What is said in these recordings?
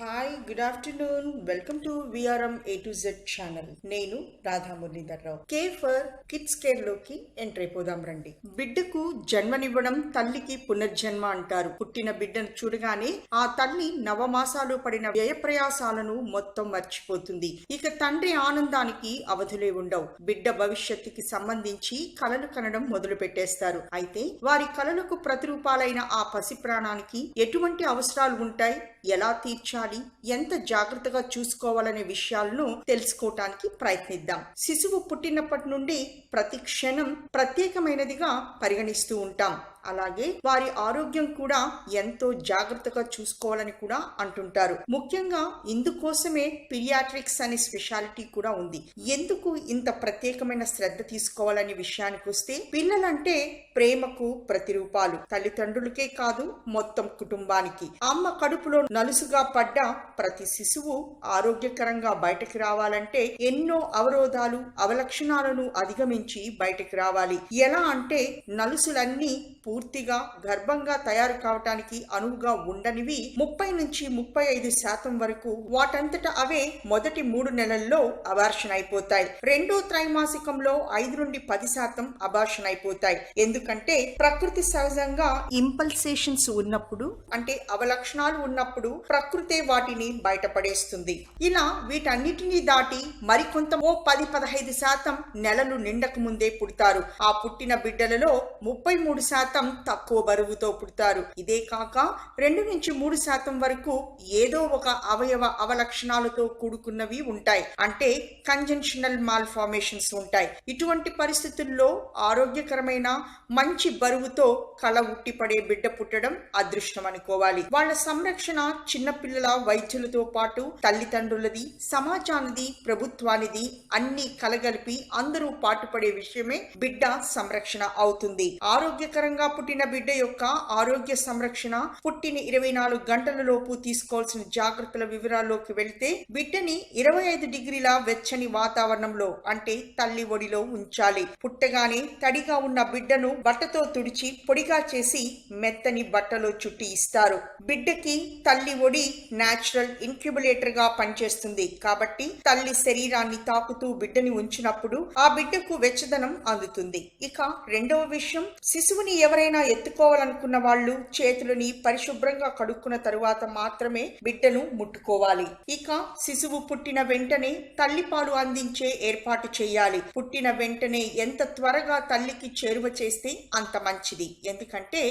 Hi good afternoon welcome to VRM A to Z channel నేను Radha Muralidhar Rao K for kids కేర్లోకి enter అయిపోదాం రండి. బిడ్డకు జన్మనివ్వడం తల్లికి పునర్జన్మ అంటారు. పుట్టిన బిడ్డను చూడగానే ఆ తల్లి నవమాసాలు పడిన వ్యయ ప్రయాసాలను మొత్తం మర్చిపోతుంది. ఇక తండ్రి ఆనందానికి అవధులే ఉండవు. బిడ్డ భవిష్యత్తుకి సంబంధించి కలలు కనడం మొదలు పెట్టేస్తారు. అయితే వారి కలలకు ప్రతిరూపాలైన ఆ పసి ప్రాణానికి ఎటువంటి అవసరాలు ఉంటాయి? ఎలా తీర్చాలి? ఎంత జాగ్రత్తగా చూసుకోవాలనే విషయాలను తెలుసుకోవటానికి ప్రయత్నిద్దాం. శిశువు పుట్టినప్పటి నుండి ప్రతి క్షణం ప్రత్యేకమైనదిగా పరిగణిస్తూ ఉంటాం. అలాగే వారి ఆరోగ్యం కూడా ఎంతో జాగ్రత్తగా చూసుకోవాలని కూడా అంటుంటారు. ముఖ్యంగా ఇందుకోసమే పిరియాట్రిక్స్ అనే స్పెషాలిటీ కూడా ఉంది. ఎందుకు ఇంత ప్రత్యేకమైన శ్రద్ధ తీసుకోవాలనే విషయానికి వస్తే పిల్లలంటే ప్రేమకు ప్రతిరూపాలు. తల్లిదండ్రులకే కాదు మొత్తం కుటుంబానికి. అమ్మ కడుపులో నలుసుగా పడ్డ ప్రతి శిశువు ఆరోగ్యకరంగా బయటకు రావాలంటే ఎన్నో అవరోధాలు అవలక్షణాలను అధిగమించి బయటకు రావాలి. ఎలా అంటే నలుసులన్నీ పూర్తిగా గర్భంగా తయారు కావటానికి అనువుగా ఉండనివి ముప్పై నుంచి ముప్పై ఐదు శాతం వరకు వాటంతట అవే మొదటి మూడు నెలల్లో అబార్షన్ అయిపోతాయి. రెండో త్రైమాసికంలో ఐదు నుండి పది శాతం అబార్షన్ అయిపోతాయి. ఎందుకంటే ప్రకృతి సహజంగా ఇంపల్సేషన్స్ ఉన్నప్పుడు అంటే అవలక్షణాలు ఉన్నప్పుడు ప్రకృతే వాటిని బయటపడేస్తుంది. ఇలా వీటన్నిటినీ దాటి మరికొంత ఓ పది పదహైదు శాతం నెలలు నిండక ముందే పుడతారు. ఆ పుట్టిన బిడ్డలలో ముప్పై మూడు శాతం తక్కువ బరువుతో పుడతారు. ఇదే కాక రెండు నుంచి మూడు శాతం వరకు ఏదో ఒక అవయవ అవలక్షణాలతో కూడుకున్నవి ఉంటాయి. అంటే కంజెన్షనల్ మాల్ ఫార్మేషన్స్ ఉంటాయి. ఇటువంటి పరిస్థితుల్లో ఆరోగ్యకరమైన మంచి బరువుతో కళ ఉట్టిపడే బిడ్డ పుట్టడం అదృష్టం అనుకోవాలి. వాళ్ళ సంరక్షణ చిన్నపిల్లల వైద్యులతో పాటు తల్లిదండ్రులది సమాజానిది ప్రభుత్వానిది అన్ని కలగలిపి అందరూ పాటుపడే విషయమే బిడ్డ సంరక్షణ అవుతుంది. ఆరోగ్యకరంగా పుట్టిన బిడ్డ యొక్క ఆరోగ్య సంరక్షణ పుట్టిన ఇరవై నాలుగు గంటల లోపు తీసుకోవాల్సిన జాగ్రత్తల వివరాల్లోకి వెళ్తే బిడ్డని ఇరవై ఐదు డిగ్రీల వెచ్చని వాతావరణంలో అంటే తల్లి ఒడిలో ఉంచాలి. పుట్టగానే తడిగా ఉన్న బిడ్డను బట్టతో తుడిచి పొడిగా చేసి మెత్తని బట్టలో చుట్టి ఇస్తారు. బిడ్డకి తల్లి ఒడి నాచురల్ ఇన్క్యుబులేటర్గా పనిచేస్తుంది. కాబట్టి తల్లి శరీరాన్ని తాకుతూ బిడ్డని ఉంచినప్పుడు ఆ బిడ్డకు వెచ్చదనం అందుతుంది. ఇక రెండవ విషయం శిశువుని ఎవరైనా ఎత్తుకోవాలనుకున్న వాళ్ళు చేతులని పరిశుభ్రంగా కడుక్కున్న తరువాత మాత్రమే బిడ్డను ముట్టుకోవాలి. ఇక శిశువు పుట్టిన వెంటనే తల్లిపాలు అందించే ఏర్పాటు చేయాలి. పుట్టిన వెంటనే ఎంత త్వరగా తల్లికి చేరువ చేస్తే అంత మంచిది. ఎందుకంటే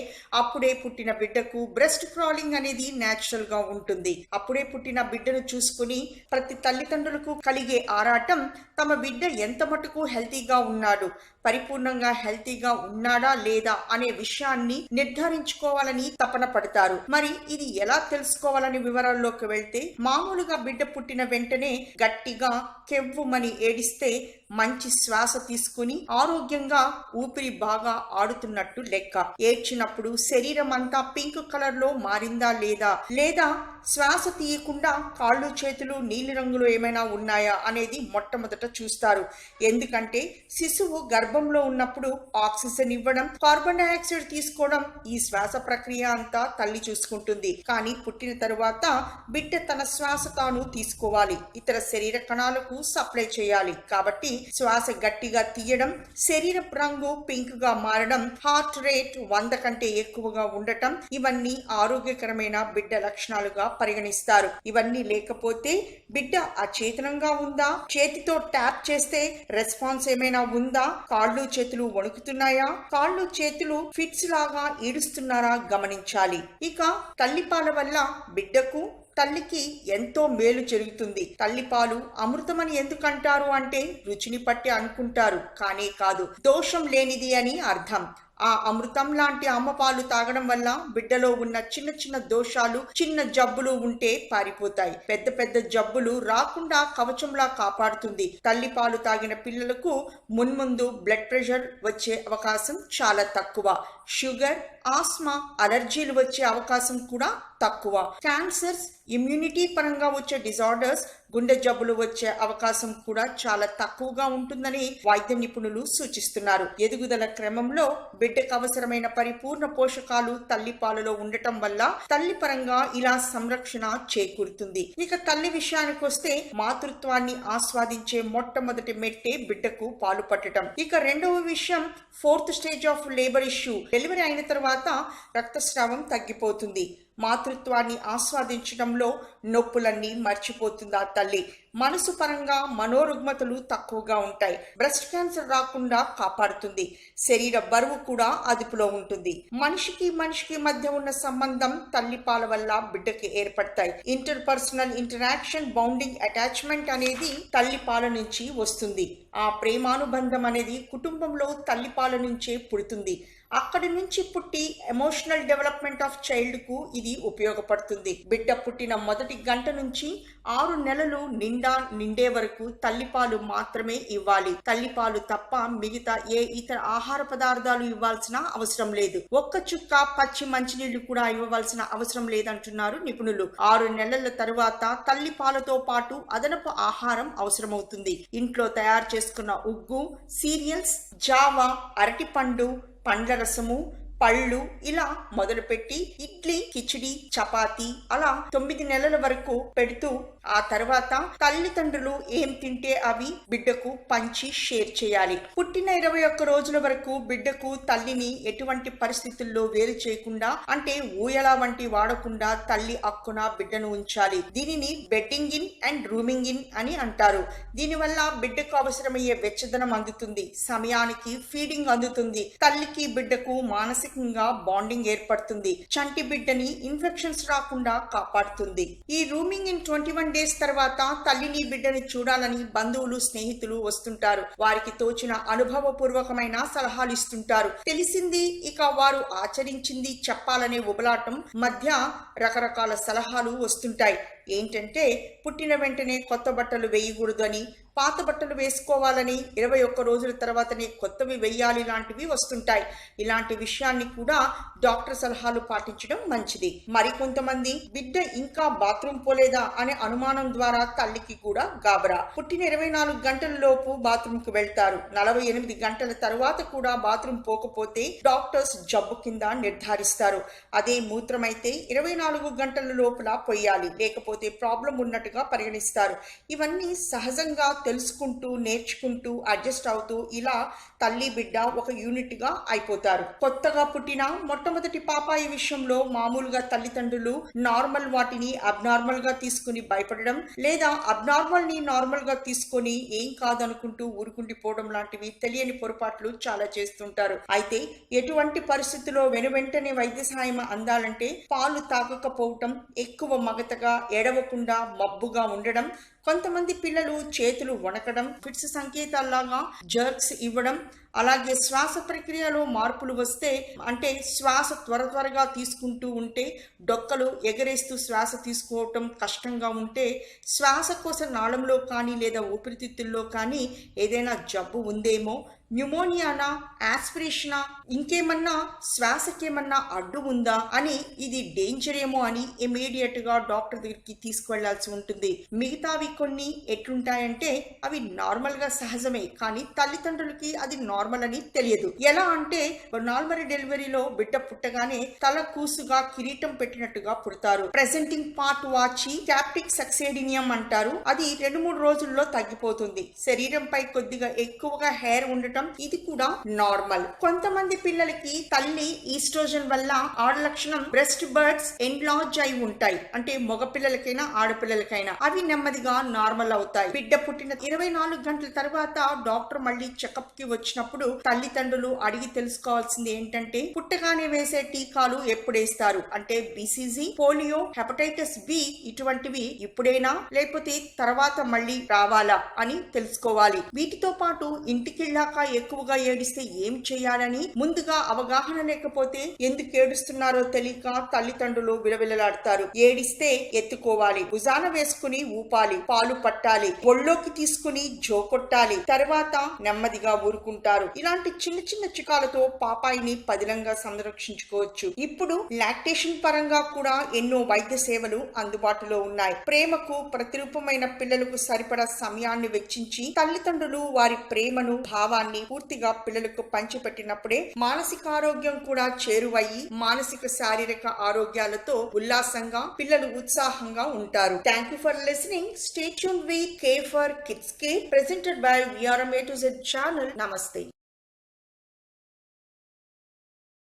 అప్పుడే పుట్టిన బిడ్డకు బ్రెస్ట్ క్రాలింగ్ అనేది న్యాచురల్గా ఉంటుంది. అప్పుడే పుట్టిన బిడ్డను చూసుకుని ప్రతి తల్లిదండ్రులకు కలిగే ఆరాటం తమ బిడ్డ ఎంత మటుకు హెల్తీగా ఉన్నాడు పరిపూర్ణంగా హెల్తీగా ఉన్నాడా లేదా అనే విషయాన్ని నిర్ధారించుకోవాలని తపన పడతారు. మరి ఇది ఎలా తెలుసుకోవాలని వివరాల్లోకి వెళ్తే మామూలుగా బిడ్డ పుట్టిన వెంటనే గట్టిగా కెవ్వుమని ఏడిస్తే మంచి శ్వాస తీసుకుని ఆరోగ్యంగా ఊపిరి బాగా ఆడుతున్నట్టు లెక్క. ఏడ్చినప్పుడు శరీరం అంతా పింక్ కలర్లో మారిందా లేదా? లేదా శ్వాస తీయకుండా కాళ్ళు చేతులు నీలి రంగులో ఏమైనా ఉన్నాయా అనేది మొట్టమొదట చూస్తారు. ఎందుకంటే శిశువు గర్భంలో ఉన్నప్పుడు ఆక్సిజన్ ఇవ్వడం కార్బన్ డైఆక్సైడ్ తీసుకోవడం ఈ శ్వాస ప్రక్రియ అంతా తల్లి చూసుకుంటుంది. కానీ పుట్టిన తరువాత బిడ్డ తన శ్వాస తాను తీసుకోవాలి. ఇతర శరీర కణాలకు సప్లై చేయాలి. కాబట్టి శ్వాస గట్టిగా తీయడం శరీర రంగు పింక్గా మారడం హార్ట్ రేట్ వంద కంటే ఎక్కువగా ఉండటం ఇవన్నీ ఆరోగ్యకరమైన బిడ్డ లక్షణాలుగా పరిగణిస్తారు. ఇవన్నీ లేకపోతే బిడ్డ అచేతనంగా ఉందా? చేతితో ట్యాప్ చేస్తే రెస్పాన్స్ ఏమైనా ఉందా? కాళ్ళు చేతులు వణుకుతున్నాయా? కాళ్ళు చేతులు ఫిట్స్ లాగా ఈడుస్తున్నారా గమనించాలి. ఇక తల్లిపాల వల్ల బిడ్డకు తల్లికి ఎంతో మేలు జరుగుతుంది. తల్లిపాలు అమృతమని ఎందుకంటారు అంటే రుచిని పట్టి అనుకుంటారు. కానే కాదు దోషం లేనిది అని అర్థం. ఆ అమృతం లాంటి అమ్మ పాలు తాగడం వల్ల బిడ్డలో ఉన్న చిన్న చిన్న దోషాలు చిన్న జబ్బులు ఉంటే పారిపోతాయి. పెద్ద పెద్ద జబ్బులు రాకుండా కవచంలా కాపాడుతుంది. తల్లి పాలు తాగిన పిల్లలకు మున్ముందు బ్లడ్ ప్రెషర్ వచ్చే అవకాశం చాలా తక్కువ. షుగర్ ఆస్మా అలర్జీలు వచ్చే అవకాశం కూడా తక్కువ. క్యాన్సర్స్ ఇమ్యూనిటీ పరంగా వచ్చే డిజార్డర్స్ గుండె జబ్బులు వచ్చే అవకాశం కూడా చాలా తక్కువగా ఉంటుందని వైద్య నిపుణులు సూచిస్తున్నారు. ఎదుగుదల క్రమంలో బిడ్డకు అవసరమైన పరిపూర్ణ పోషకాలు తల్లి పాలలో ఉండటం వల్ల తల్లి పరంగా ఇలా సంరక్షణ చేకూరుతుంది. ఇక తల్లి విషయానికి వస్తే మాతృత్వాన్ని ఆస్వాదించే మొట్టమొదటి మెట్టే బిడ్డకు పాలు పట్టడం ఇక రెండవ విషయం fourth stage of labour issue. Delivery అయిన తర్వాత రక్తస్రావం తగ్గిపోతుంది. మాతృత్వాన్ని ఆస్వాదించడంలో నొప్పులన్నీ మర్చిపోతుందా తల్లి? మనసు పరంగా మనోరుగ్మతలు తక్కువగా ఉంటాయి. బ్రెస్ట్ క్యాన్సర్ రాకుండా కాపాడుతుంది. శరీర బరువు కూడా అదుపులో ఉంటుంది. మనిషికి మనిషికి మధ్య ఉన్న సంబంధం తల్లిపాల వల్ల బిడ్డకి ఏర్పడతాయి. Interpersonal interaction bonding attachment అనేది తల్లిపాల నుంచి వస్తుంది. ఆ ప్రేమానుబంధం అనేది కుటుంబంలో తల్లిపాల నుంచే పుడుతుంది. అక్కడి నుంచి పుట్టి ఎమోషనల్ డెవలప్మెంట్ ఆఫ్ చైల్డ్కు ఇది ఉపయోగపడుతుంది. బిడ్డ పుట్టిన మొదటి గంట నుంచి ఆరు నెలలు నిండా నిండే వరకు తల్లిపాలు మాత్రమే ఇవ్వాలి. తల్లిపాలు తప్ప మిగతా ఏ ఇతర ఆహార పదార్థాలు ఇవ్వాల్సిన అవసరం లేదు. ఒక్క చుక్క పచ్చి మంచినీళ్ళు కూడా ఇవ్వవలసిన అవసరం లేదంటున్నారు నిపుణులు. ఆరు నెలల తరువాత తల్లిపాలతో పాటు అదనపు ఆహారం అవసరమవుతుంది. ఇంట్లో తయారు చేసుకున్న ఉగ్గు సీరియల్స్ జావా అరటిపండు పండ్ల రసము పళ్ళు ఇలా మొదలుపెట్టి ఇడ్లీ కిచిడి చపాతి అలా తొమ్మిది నెలల వరకు పెడుతూ ఆ తర్వాత తల్లిదండ్రులు ఏం తింటే అవి బిడ్డకు పంచి షేర్ చేయాలి. పుట్టిన ఇరవై ఒక్క రోజుల వరకు బిడ్డకు తల్లిని ఎటువంటి పరిస్థితుల్లో వేరు చేయకుండా అంటే ఊయల వంటి వాడకుండా తల్లి అక్కున బిడ్డను ఉంచాలి. దీనిని bedding in and rooming in అని అంటారు. దీనివల్ల బిడ్డకు అవసరమయ్యే వెచ్చదనం అందుతుంది. సమయానికి ఫీడింగ్ అందుతుంది. తల్లికి బిడ్డకు మానసికంగా బాండింగ్ ఏర్పడుతుంది. చంటి బిడ్డని ఇన్ఫెక్షన్స్ రాకుండా కాపాడుతుంది. ఈ rooming in twenty one days తర్వాత తల్లిని బిడ్డని చూడాలని బంధువులు స్నేహితులు వస్తుంటారు. వారికి తోచిన అనుభవపూర్వకమైన సలహాలు ఇస్తుంటారు. తెలిసింది ఇక వారు ఆచరించింది చెప్పాలనే ఉబలాటం మధ్య రకరకాల సలహాలు వస్తుంటాయి. ఏంటంటే పుట్టిన వెంటనే కొత్త బట్టలు వేయకూడదు అని పాత బట్టలు వేసుకోవాలని ఇరవై ఒక్క రోజుల తర్వాతనే కొత్తవి వెయ్యాలి లాంటివి వస్తుంటాయి. ఇలాంటి విషయాన్ని కూడా డాక్టర్ సలహాలు పాటించడం మంచిది. మరికొంతమంది బిడ్డ ఇంకా బాత్రూమ్ పోలేదా అనే అనుమానం ద్వారా తల్లికి కూడా గాబరా. పుట్టిన ఇరవై నాలుగు గంటల లోపు బాత్రూమ్కు వెళ్తారు. నలభై ఎనిమిది గంటల తర్వాత కూడా బాత్రూమ్ పోకపోతే డాక్టర్స్ జబ్బు కింద నిర్ధారిస్తారు. అదే మూత్రమైతే ఇరవై నాలుగు గంటల లోపల పొయ్యాలి. లేకపోతే ప్రాబ్లం ఉన్నట్టుగా పరిగణిస్తారు. ఇవన్నీ సహజంగా తెలుసుకుంటూ నేర్చుకుంటూ అడ్జస్ట్ అవుతూ ఇలా తల్లి బిడ్డ ఒక యూనిట్గా అయిపోతారు. కొత్తగా పుట్టిన మొట్టమొదటి పాపాయి విషయంలో మామూలుగా తల్లిదండ్రులు నార్మల్ వాటిని అబ్నార్మల్గా తీసుకుని భయపడడం లేదా అబ్నార్మల్ని నార్మల్గా తీసుకొని ఏం కాదనుకుంటూ ఊరుకుండిపోవడం లాంటివి తెలియని పొరపాట్లు చాలా చేస్తుంటారు. అయితే ఎటువంటి పరిస్థితుల్లో వెనువెంటనే వైద్య సహాయం అందాలంటే పాలు తాగకపోవటం ఎక్కువ మగతగా ఎడవకుండా మబ్బుగా ఉండడం కొంతమంది పిల్లలు చేతులు వణకడం ఫిట్స్ సంకేతాల్లాగా జర్క్స్ ఇవ్వడం అలాగే శ్వాస ప్రక్రియలో మార్పులు వస్తే అంటే శ్వాస త్వర త్వరగా తీసుకుంటూ ఉంటే డొక్కలు ఎగరేస్తూ శ్వాస తీసుకోవటం కష్టంగా ఉంటే శ్వాసకోశ నాళంలో కానీ లేదా ఊపిరితిత్తుల్లో కానీ ఏదైనా జబ్బు ఉందేమో న్యూమోనియానా యాస్పిరేషనా ఇంకేమన్నా శ్వాసకేమన్నా అడ్డు ఉందా అని ఇది డేంజర్ ఏమో అని ఇమీడియట్గా డాక్టర్ దగ్గరికి తీసుకువెళ్ళాల్సి ఉంటుంది. మిగతావి కొన్ని ఎట్లుంటాయంటే అవి నార్మల్గా సహజమే కానీ తల్లిదండ్రులకి అది నార్మల్ నార్మల్ అని తెలియదు. ఎలా అంటే నార్మల్ డెలివరీలో బిడ్డ పుట్టగానే తల కూసుగా కిరీటం పెట్టినట్టుగా పుడతారు. ప్రెసెంటింగ్ పార్ట్ వాచి క్యాప్టిక్ సక్సేడినియం అంటారు. అది రెండు మూడు రోజుల్లో తగ్గిపోతుంది. శరీరంపై కొద్దిగా ఎక్కువగా హెయిర్ ఉండటం ఇది కూడా నార్మల్ కొంతమంది పిల్లలకి తల్లి ఈస్ట్రోజన్ వల్ల ఆడ లక్షణం బ్రెస్ట్ బర్డ్స్ ఎన్లార్జ్ అయి ఉంటాయి. అంటే మగ పిల్లలకైనా ఆడపిల్లలకైనా అవి నెమ్మదిగా నార్మల్ అవుతాయి. బిడ్డ పుట్టిన ఇరవై నాలుగు గంటల తర్వాత డాక్టర్ మళ్ళీ చెకప్కి వచ్చినప్పుడు తల్లిదండ్రులు అడిగి తెలుసుకోవాల్సింది ఏంటంటే పుట్టగానే వేసే టీకాలు ఎప్పుడేస్తారు అంటే బీసీజీ పోలియో హెపటైటిస్ బి ఇటువంటివి ఇప్పుడైనా లేకపోతే తర్వాత మళ్ళీ రావాలా అని తెలుసుకోవాలి. వీటితో పాటు ఇంటికెళ్ళాక ఎక్కువగా ఏడిస్తే ఏం చేయాలని ముందుగా అవగాహన లేకపోతే ఎందుకు ఏడుస్తున్నారో తెలియక తల్లిదండ్రులు విలవిలలాడతారు. ఏడిస్తే ఎత్తుకోవాలి. భుజాన వేసుకుని ఊపాలి. పాలు పట్టాలి. ఒళ్ళోకి తీసుకుని జోకొట్టాలి తర్వాత నెమ్మదిగా ఊరుకుంటారు. ఇలాంటి చిన్న చిన్న చికాలతో పాపాయిని పదిలంగా సంరక్షించుకోవచ్చు. ఇప్పుడు లాక్టేషన్ పరంగా కూడా ఎన్నో వైద్య సేవలు అందుబాటులో ఉన్నాయి. ప్రేమకు ప్రతిరూపమైన పిల్లలకు సరిపడా సమయాన్ని వెచ్చించి తల్లిదండ్రులు వారి ప్రేమను భావాన్ని పూర్తిగా పిల్లలకు పంచిపెట్టినప్పుడే మానసిక ఆరోగ్యం కూడా చేరువయ్యి మానసిక శారీరక ఆరోగ్యాలతో ఉల్లాసంగా పిల్లలు ఉత్సాహంగా ఉంటారు. Thank you for listening stay tuned V K for kids K presented by VRM A to Z channel నమస్తే